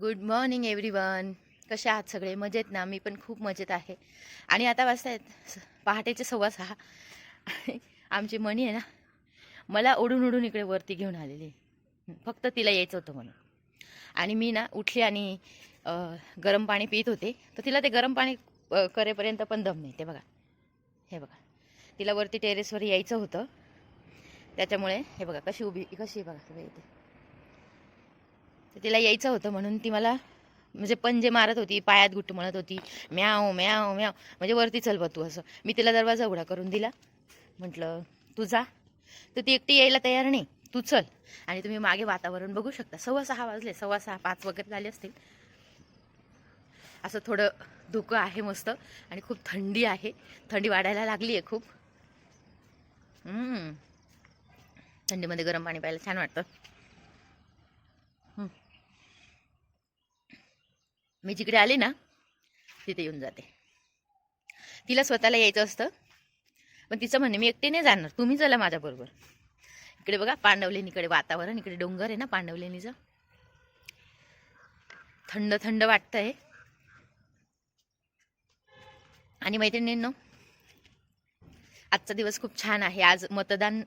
Good morning everyone कसे आहात सगळे? मजेत ना? मी पण खूप मजेत आहे. आणि आता वाजता आहेत स- पहाटेचे सव्वा सहा. आमची मणी आहे ना मला ओढून ओढून इकडे वरती घेऊन आलेली. फक्त तिला यायचं होतं म्हणून. आणि मी ना उठली आणि गरम पाणी पित होते. तर तिला ते गरम पाणी करेपर्यंत पण दम नाही. ते बघा. हे बघा. तिला वरती टेरेसवर यायचं होतं. त्याच्यामुळे हे बघा कशी उभी कशी बघा सगळं इथे. तर तिला यायचं होतं म्हणून ती मला म्हणजे पंजे मारत होती पायात गुट म्हणत होती. म्याव म्याव म्याव. म्हणजे वरती चल बा तू असं. मी तिला दरवाजा उघडा करून दिला. म्हटलं तू जा. तर ती एकटी यायला तयार नाही. तू चल. आणि तुम्ही मागे वातावरण बघू शकता. सव्वा सहा वाजले. सव्वा सहा पाच वगैरे झाले असतील. असं थोडं धुकं आहे मस्त. आणि खूप थंडी आहे. थंडी वाढायला लागली आहे खूप थंडीमध्ये गरम पाणी प्यायला छान वाटतं. मी जिकडे आले ना तिथे येऊन जाते. तिला स्वतःला यायचं असतं पण तिचं म्हणणे मी एकटे नाही जाणार तुम्ही चला माझ्याबरोबर इकडे बघा पांडवलेनीकडे वातावरण इकडे डोंगर आहे ना पांडवलेनीचं थंड थंड वाटतंय. आणि मैत्रिणींनो आजचा दिवस खूप छान आहे. आज मतदान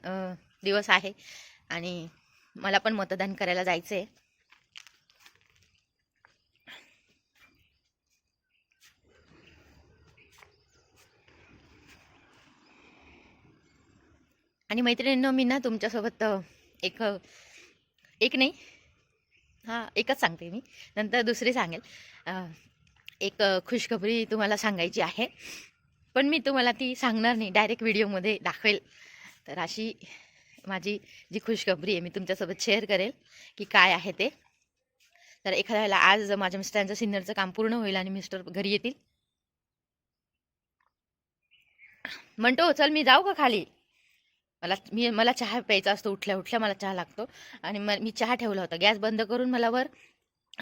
दिवस आहे. आणि मला पण मतदान करायला जायचं आहे आणि मैत्रिणींनो मी ना तुमच्यासोबत एक एक नाही हां एकच सांगते मी. नंतर दुसरी सांगेल. एक खुशखबरी तुम्हाला सांगायची आहे. पण मी तुम्हाला ती सांगणार नाही. डायरेक्ट व्हिडिओमध्ये दाखवेल. तर अशी माझी जी खुशखबरी आहे मी तुमच्यासोबत शेअर करेल की काय आहे ते. तर एखाद्या वेळेला आज माझ्या मिस्टरांचं सिनियरचं काम पूर्ण होईल आणि मिस्टर घरी येतील. म्हणतो चल मी जाऊ का खाली? मला मी मला चहा प्यायचा असतो उठल्या उठल्या मला चहा लागतो. आणि म मी चहा ठेवला होता. गॅस बंद करून मला वर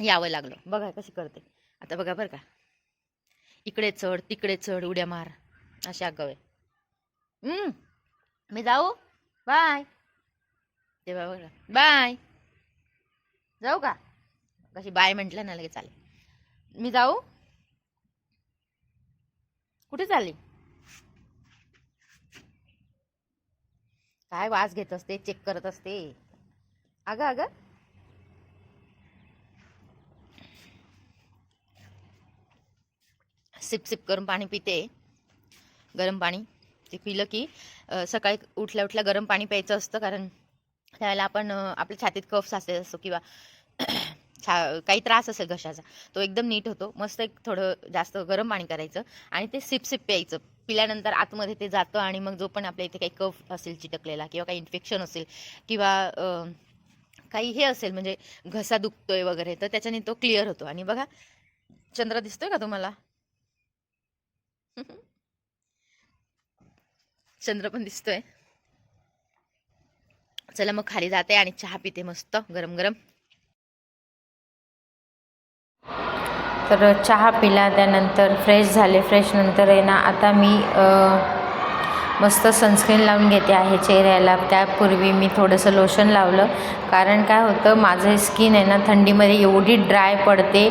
यावं लागलं. बघा कशी करते. आता बघा बरं का. इकडे चढ तिकडे चढ उड्या मार. अशी आगाव. आहे मी जाऊ? बाय. तेव्हा बघा. बाय. जाऊ का? कशी बाय म्हटलं ना लगेच चालेल. मी जाऊ? कुठे चालली? काय वास घेत असते चेक करत असते. अगं अगं. सिप सिप करून पाणी पिते. गरम पाणी. ते पिलं की सकाळी उठल्या उठल्या गरम पाणी प्यायचं असतं कारण त्यावेळेला आपण आपल्या छातीत कफ साचलेला असतो किंवा छा काही त्रास असेल घशाचा तो एकदम नीट होतो. मस्त एक थोडं जास्त गरम पाणी करायचं आणि ते सिप सिप प्यायचं. पिल्यानंतर आतमध्ये ते जातं आणि मग जो पण आपल्या इथे काही कफ असेल चिटकलेला किंवा काही इन्फेक्शन असेल किंवा काही हे असेल म्हणजे घसा दुखतोय वगैरे तर त्याच्याने तो क्लिअर होतो. आणि बघा चंद्र दिसतोय का तुम्हाला? चंद्र पण दिसतोय. चला मग खाली जाते आणि चहा पिते मस्त गरम गरम. तर चहा पिला त्यानंतर फ्रेश झाले. फ्रेश नंतर आहे ना आता मी मस्त सनस्क्रीन लावून घेते आहे चेहऱ्याला. त्यापूर्वी मी थोडंसं लोशन लावलं. कारण काय होतं माझं स्किन आहे ना थंडीमध्ये एवढी ड्राय पडते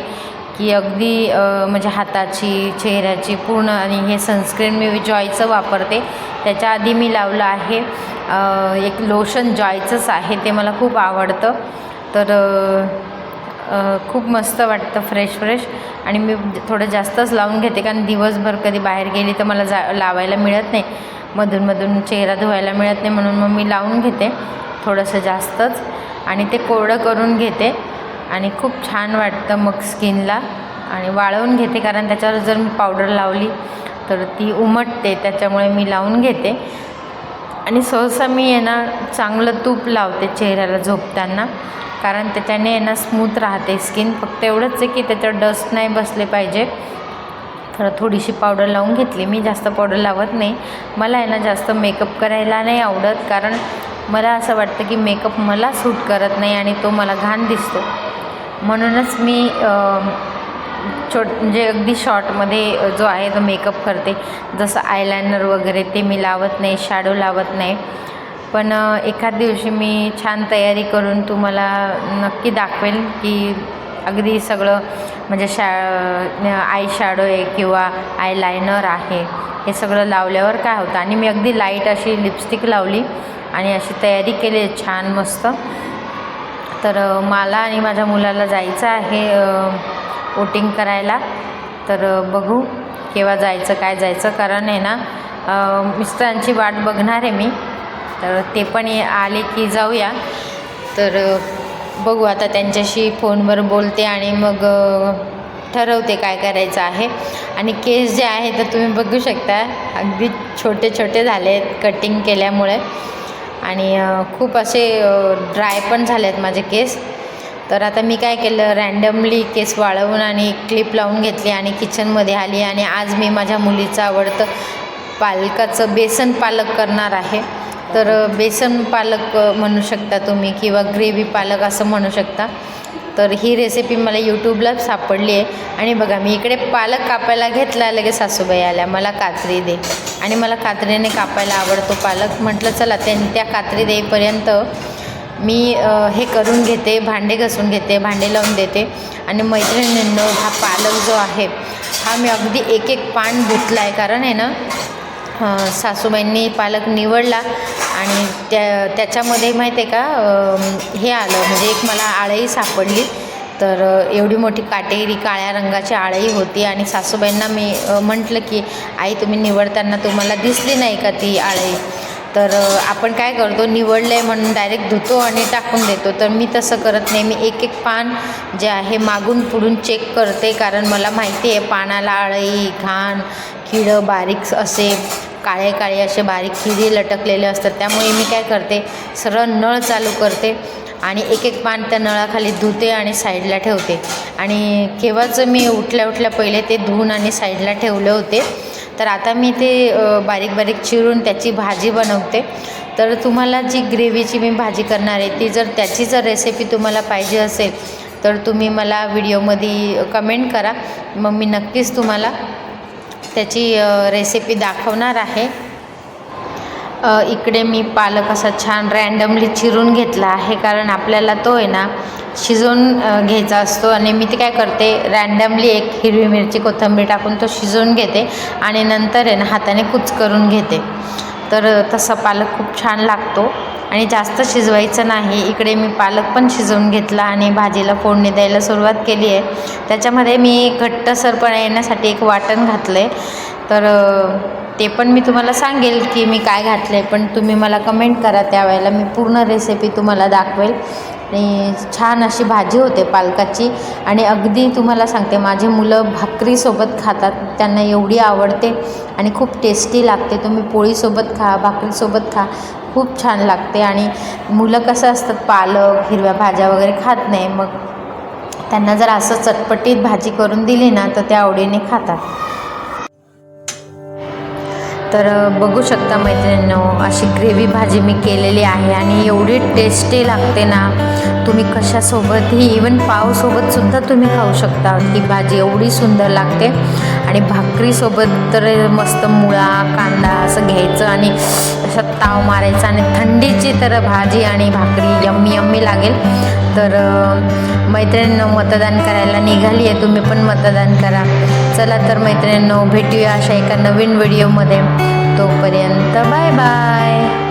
की अगदी म्हणजे हाताची चेहऱ्याची पूर्ण आणि हे सनस्क्रीन मी जॉयचं वापरते. त्याच्या आधी मी लावलं आहे एक लोशन जॉयचंच आहे ते मला खूप आवडतं. तर खूप मस्त वाटतं फ्रेश फ्रेश आणि मी थोडं जास्तच लावून घेते कारण दिवसभर कधी बाहेर गेली तर मला जा लावायला मिळत नाही. मधूनमधून चेहरा धुवायला मिळत नाही म्हणून मग मी लावून घेते थोडंसं जास्तच. आणि ते कोरडं करून घेते. आणि खूप छान वाटतं मग स्किनला. आणि वाळवून घेते कारण त्याच्यावर जर मी पावडर लावली तर ती उमटते त्याच्यामुळे मी लावून घेते. आणि सहसा मी आहे ना चांगलं तूप लावते चेहऱ्याला झोपताना. कारण त्याच्याने आहे ना स्मूथ राहते. स्किन फक्त एवढंच आहे की त्याच्यावर डस्ट नाही बसले पाहिजे. तर थोडीशी पावडर लावून घेतली. मी जास्त पावडर लावत नाही. मला आहे ना जास्त मेकअप करायला नाही आवडत. कारण मला असं वाटतं की मेकअप मला सूट करत नाही आणि तो मला घाण दिसतो. म्हणूनच मी छो छोट म्हणजे अगदी शॉर्टमध्ये जो आहे तो मेकअप करते. जसं आयलायनर वगैरे ते मी लावत नाही शॅडो लावत नाही. पण एखाद दिवशी मी छान तयारी करून तुम्हाला नक्की दाखवेल की अगदी सगळं म्हणजे शा आय शॅडो आहे किंवा आय लायनर आहे हे सगळं लावल्यावर काय होतं? आणि मी अगदी लाइट अशी लिपस्टिक लावली आणि अशी तयारी केली आहे छान मस्त. तर मला आणि माझ्या मुलाला जायचं आहे वोटिंग करायला. तर बघू केव्हा जायचं काय जायचं कारण आहे ना मिस्टरांची वाट बघणार आहे मी. तर ते पण आले की जाऊया. तर बघू आता त्यांच्याशी फोनवर बोलते आणि मग ठरवते काय करायचं आहे. आणि केस जे आहे तर तुम्ही बघू शकता अगदी छोटे छोटे झाले आहेत कटिंग केल्यामुळे. आणि खूप असे ड्राय पण झाले आहेत माझे केस. तर आता मी काय केलं रँडमली केस वाळवून आणि क्लिप लावून घेतली आणि किचनमध्ये आली. आणि आज मी माझ्या मुलीचं आवडतं पालकाचं बेसन पालक करणार आहे. तर बेसन पालक म्हणू शकता तुम्ही किंवा ग्रेव्ही पालक असं म्हणू शकता. तर ही रेसिपी मला यूट्यूबला सापडली आहे. आणि बघा मी इकडे पालक कापायला घेतला लगेच सासूबाई आल्या. मला कात्री दे. आणि मला कात्रीने कापायला आवडतो पालक. म्हटलं चला त्या त्या कात्री देईपर्यंत मी हे करून घेते भांडे घसून घेते भांडे लावून देते. आणि मैत्रिणींनो हा पालक जो आहे हा मी अगदी एक एक पान धुतला आहे कारण आहे ना सासूबाईंनी पालक निवडला आणि त्या त्याच्यामध्ये माहिती आहे का हे आलं म्हणजे एक मला आळई सापडली. तर एवढी मोठी काटेरी काळ्या रंगाची आळई होती आणि सासूबाईंना मी म्हटलं की आई तुम्ही निवडताना तुम्हाला दिसली नाही का ती आळई? तर आपण काय करतो निवडलं आहे म्हणून डायरेक्ट धुतो आणि टाकून देतो. तर मी तसं करत नाही. मी एक एक पान जे आहे मागून पुढून चेक करते कारण मला माहिती आहे पानाला आळई घाण किडं बारीक असे. काळे काळे असे बारीक किडे लटकलेले असतात. त्यामुळे मी काय करते सरळ नळ चालू करते आणि एक एक पान त्या नळाखाली धुते आणि साईडला ठेवते. आणि केव्हाच मी उठल्या उठल्या पहिले ते धुवून आणि साईडला ठेवले होते. तर आता मी ते बारीक बारीक चिरून त्याची भाजी बनवते. तर तुम्हाला जी ग्रेव्हीची मी भाजी करणार आहे ती जर त्याची जर रेसिपी तुम्हाला पाहिजे असेल तर तुम्ही मला व्हिडिओमध्ये कमेंट करा. मग मी नक्कीच तुम्हाला त्याची रेसिपी दाखवणार आहे. इकडे मी पालक असा छान रँडमली चिरून घेतला आहे कारण आपल्याला तो आहे ना शिजवून घ्यायचा असतो. आणि मी ते काय करते रँडमली एक हिरवी मिरची कोथिंबीर टाकून तो शिजवून घेते आणि नंतर आहे ना हाताने कुच करून घेते. तर तसा पालक खूप छान लागतो. आणि जास्त शिजवायचं नाही. इकडे मी पालक पण शिजवून घेतला आणि भाजीला फोडणी द्यायला सुरुवात केली आहे. त्याच्यामध्ये मी घट्टसरपणा येण्यासाठी एक वाटण घातलं आहे तर ते पण मी तुम्हाला सांगेल की मी काय घातलं आहे पण तुम्ही मला कमेंट करा. त्यावेळेला मी पूर्ण रेसिपी तुम्हाला दाखवेल. आणि छान अशी भाजी होते पालकाची. आणि अगदी तुम्हाला सांगते माझे मुलं भाकरीसोबत खातात. त्यांना एवढी आवडते आणि खूप टेस्टी लागते. तुम्ही पोळीसोबत खा भाकरीसोबत खा. खूप छान लागते आणि मुलं कसं असतात पालक हिरव्या भाज्या वगैरे खात नाही मग त्यांना जर असं चटपटीत भाजी करून दिली ना तर त्या आवडीने खातात. तर बघू शकता मैत्रिणींनो अशी ग्रेव्ही भाजी मी केलेली आहे आणि एवढी टेस्टी लागते ना तुम्ही कशासोबतही इवन पावसोबतसुद्धा तुम्ही खाऊ शकता. ही भाजी एवढी सुंदर लागते. आणि भाकरीसोबत तर मस्त मुळा कांदा असं घ्यायचं आणि असा ताव मारायचा आणि थंडीची तर भाजी आणि भाकरी यम्मी यम्मी लागेल. तर मैत्रिणींनो मतदान करायला निघाली आहे. तुम्ही पण मतदान करा. चला तर मैत्रिणींनो भेटूया अशा एका नवीन व्हिडिओमध्ये. तोपर्यंत बाय बाय.